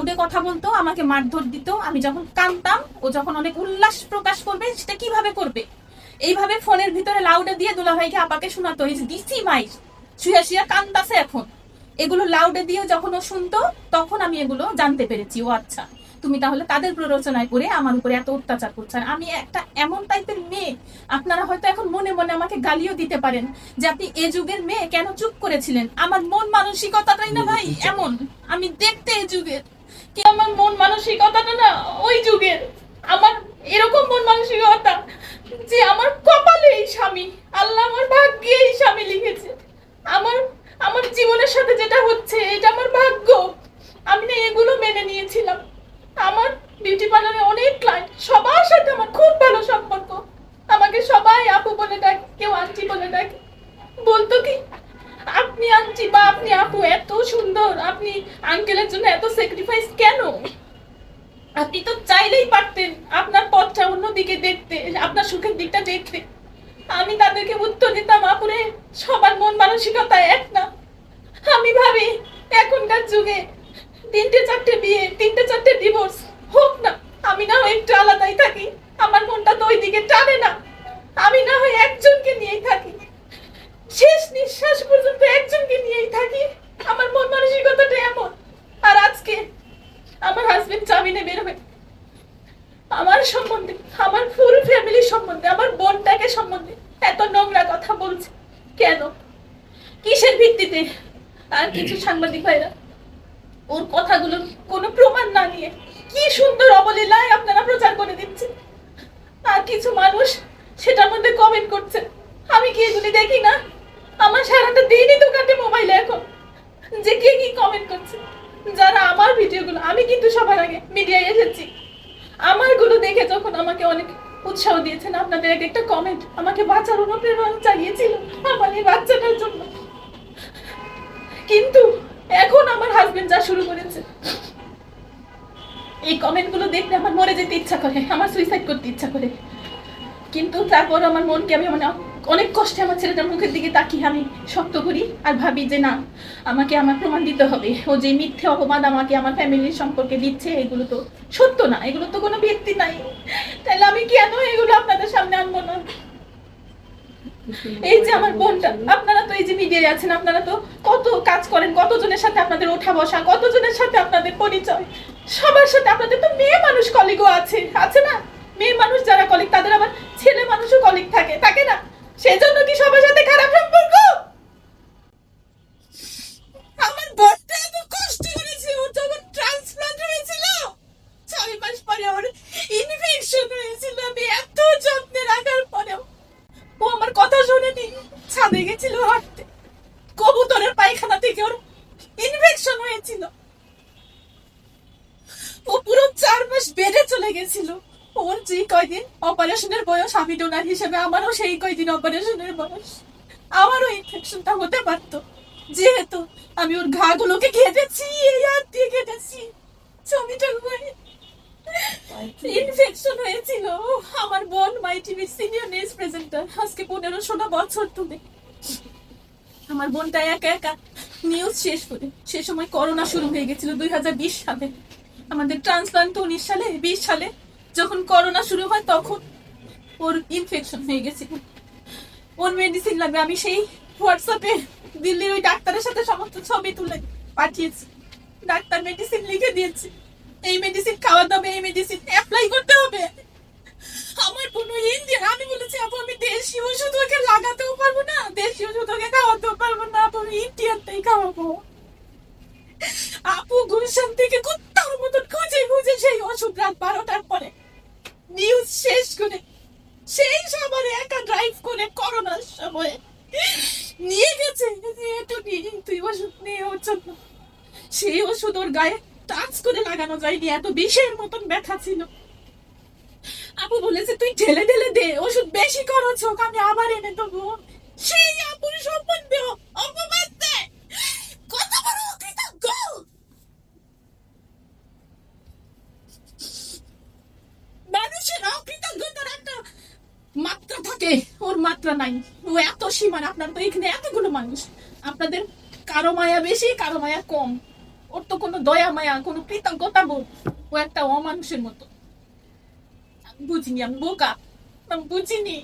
বলতো আমাকে মারধর দিত আমি যখন কাঁদতাম ও যখন অনেক উল্লাস প্রকাশ করবে সেটা কীভাবে করবে? এইভাবে ফোনের ভিতরে লাউডে দিয়ে দুলাভাইকে আপাকে শোনাতো এই যে দিছি মাই শুয়া শুয়া কান্দাছে এখন। এগুলো লাউডে দিয়ে যখন ও শুনতো তখন আমি এগুলো জানতে পেরেছি ও আচ্ছা তুমি তাহলে তাদের প্ররোচনায় করে আমার উপরে এত অত্যাচার করছেন আমি একটা এমন টাইপের মেয়ে আপনারা হয়তো এখন মনে মনে আমাকে গালিও দিতে পারেন যে আপনি এ যুগের মেয়ে কেন চুপ করেছিলেন? আমার মন মানসিকতাটাই না ভাই এমন আমি দেখতে এ যুগের। কি আমার মন মানসিকতাটা না ওই যুগের? আমার এরকম মন মানসিকতা যে আমার কপালে এই স্বামী, আল্লাহ আমার ভাগ্যে এই স্বামী লিখেছে। আমার আমার জীবনের সাথে যেটা হচ্ছে, এটা আমার ভাগ্য। আমি না এগুলো মেনে নিয়েছিলাম। আমার বিউটি পার্লারে অনেক ক্লায়েন্ট সবার সাথে আমার খুব ভালো সম্পর্ক। আমাকে সবাই আপু বলে ডাকে, কেউ আন্টি বলে ডাকে। বলতো কি আপনি আন্টি বা আপনি আপু এত সুন্দর, আপনি আঙ্কেলের জন্য এত স্যাক্রিফাইস কেন? আপনি তো চাইলেই পারতেন আপনার পথটা অন্যদিকে দেখতে, আপনার সুখের দিকটা দেখতে। আমি তাদেরকে উত্তর দিতাম, আপুরে, সবার মন মানসিকতা এক না। আমি ভাবি, এখনকার যুগে তিনটে চারটে বিয়ে, তিনটে চারটে ডিভোর্স হোক না। আমি না হয় একটু আলাদাই থাকি, আমার মনটা তো ওই দিকে টানে না। আমি না হয় একজনকে নিয়েই থাকি। শেষ নিঃশ্বাস পর্যন্ত একজনকে নিয়েই থাকি। আমার মন মানসিকতাটা এমন। আর আজকে আমার হাজবেন্ড জামিনে বের হয়ে আমার সম্বন্ধে, আমার ফুল ফ্যামিলি সম্বন্ধে, আমার বোনটাকে সম্বন্ধে এত নোংরা কথা বলছে। কেন? কিসের ভিত্তিতে? আর কিছু সাংবাদিক ভাইরা, ওর কথাগুলোর কোনো প্রমাণ না নিয়ে কি সুন্দর অবলীলায় আপনারা প্রচার করে দিচ্ছেন? আর কিছু মানুষ সেটার মধ্যে কমেন্ট করছে। আমি কি এগুলি দেখি না? আমার সারাটা দিনই তো কাটে মোবাইলে এখন। যে কে কি কমেন্ট করছে? যারা আমার ভিডিওগুলো, আমি কিন্তু সবার আগে মিডিয়ায় এসেছি। আমারগুলো দেখে যখন আমাকে অনেক উৎসাহ দিয়েছেন, আপনাদের এক একটা কমেন্ট আমাকে বাঁচার অনুপ্রেরণা চালিয়েছিল আমার এই বাচ্চাটার জন্য। কিন্তু এখন আমার হাজবেন্ড যা শুরু করেছে, এই কমেন্টগুলো দেখলে আমার মরে যেতে ইচ্ছা করে, আমার সুইসাইড করতে ইচ্ছা করে। কিন্তু তারপর আমার মনকে আমি মানে অনেক কষ্টে আমার ছেলেটার মুখের দিকে তাকিয়ে আমি শক্ত করি আর ভাবি যে না, আমাকে আমার প্রমাণ দিতে হবে। ও যে মিথ্যে অপবাদ আমাকে আমার ফ্যামিলির সম্পর্কে দিচ্ছে, এগুলো তো সত্য না, এগুলো তো কোনো ভিত্তি নাই। তাহলে আমি কেন এগুলো আপনাদের সামনে আনব না? এই যে আমার বোনটা, আপনারা তো এই যে মিডিয়ায় আছেন, আপনারা তো কত কাজ করেন, কতজনের সাথে আপনাদের ওঠা বসা, কতজনের সাথে আপনাদের পরিচয়? সবার সাথে আপনাদের তো মেয়ে মানুষ কলিগও আছে আছে না? মেয়ে মানুষ যারা কলিগ তাদের আবার ছেলে মানুষও কলিগ থাকে থাকে না? সেজন্য কি সবার সাথে খারাপ সম্পর্ক? আমার বোনটা এত কষ্ট করেছে ও যখন ট্রান্সপ্লান্ট হয়েছিল ছয় মাস পরে আমার ইনফেকশন হয়েছিল, আমি এত যত্নে রাখার পরেও ও আমার কথা শোনেনি, ছাদে গেছিল হাঁটতে। কবুতরের পায়খানা থেকে ওর ইনফেকশন হয়েছিল। ও পুরো চার মাস বেডে চলে গেছিল। ওর যে কয়দিন অপারেশনের বয়স আমি ডোনার হিসেবে আমারও সেই কয়দিন অপারেশনের বয়স। আমারও ইনফেকশনটা হতে পারতো। যেহেতু আমি ওর ঘাগুলোকে কেটেছি এই হাত দিয়ে কেটেছি ছবিটা ইনফেকশন হয়েছিল। আমার বোন মাই টিভির সিনিয়র নিউজ প্রেজেন্টার আজকে পনেরো ষোলো বছর তুমি। আমার বোনটা একা একা নিউজ শেষ করে। সে সময় করোনা শুরু হয়ে গেছিল দুই হাজার বিশ সালে। আমাদের ট্রান্সপ্লান্ট উনিশ সালে বিশ সালে। যখন করোনা শুরু হয় তখন ওর ইনফেকশন হয়ে গেছিল। ওর মেডিসিন লাগবে। আমি সেই হোয়াটসঅ্যাপে দিল্লির ওই ডাক্তারের সাথে সমস্ত ছবি তুলে পাঠিয়েছি। ডাক্তার মেডিসিন লিখে দিয়েছে। এই মেডিসিন খাওয়াতে হবে, এই মেডিসিন অ্যাপ্লাই করতে হবে। আমার কোনো ইন্ডিয়ান আমি বলেছি, আপু, আমি দেশি ওষুধ ওকে লাগাতেও পারব না, দেশি ওষুধ ওকে খাওয়াতেও পারব না, আপু, আমি ইন্ডিয়ানটাই খাওয়াবো। আপু, গুলশান থেকে কুত্তার মতন খুঁজে খুঁজে সেই ওষুধ রাত বারোটার পরে নিউজ শেষ করে, সেই সময় একা ড্রাইভ করে করোনার সময় নিয়ে গেছে। যে একটু নিয়ে তুই ওষুধ নিয়ে ওর জন্য। সেই ওষুধ ওর গায়ে টাচ করে লাগানো যায়নি, এত বিষের মতন ব্যথা ছিল। আপু বলেছে, তুই ঢেলে ঢেলে দে, ওষুধ বেশি খরচ হোক আমি আবার এনে দেবো। সেই আপুর সম্বন্ধে অপবাদ দেয় কত বড় কৃতজ্ঞ মানুষের অকৃতজ্ঞতার একটা থাকে ওর মাত্রা নাই। ও এত সীমান আপনার তো এখানে এতগুলো মানুষ। আপনাদের কারও মায়া বেশি, কারও মায়া কম। ওর তো কোনো দয়া মায়া, কোনো কৃতজ্ঞতা বোধ। ও একটা অমানুষের মতো। বুঝিনি, আমি বোকা। বুঝিনি।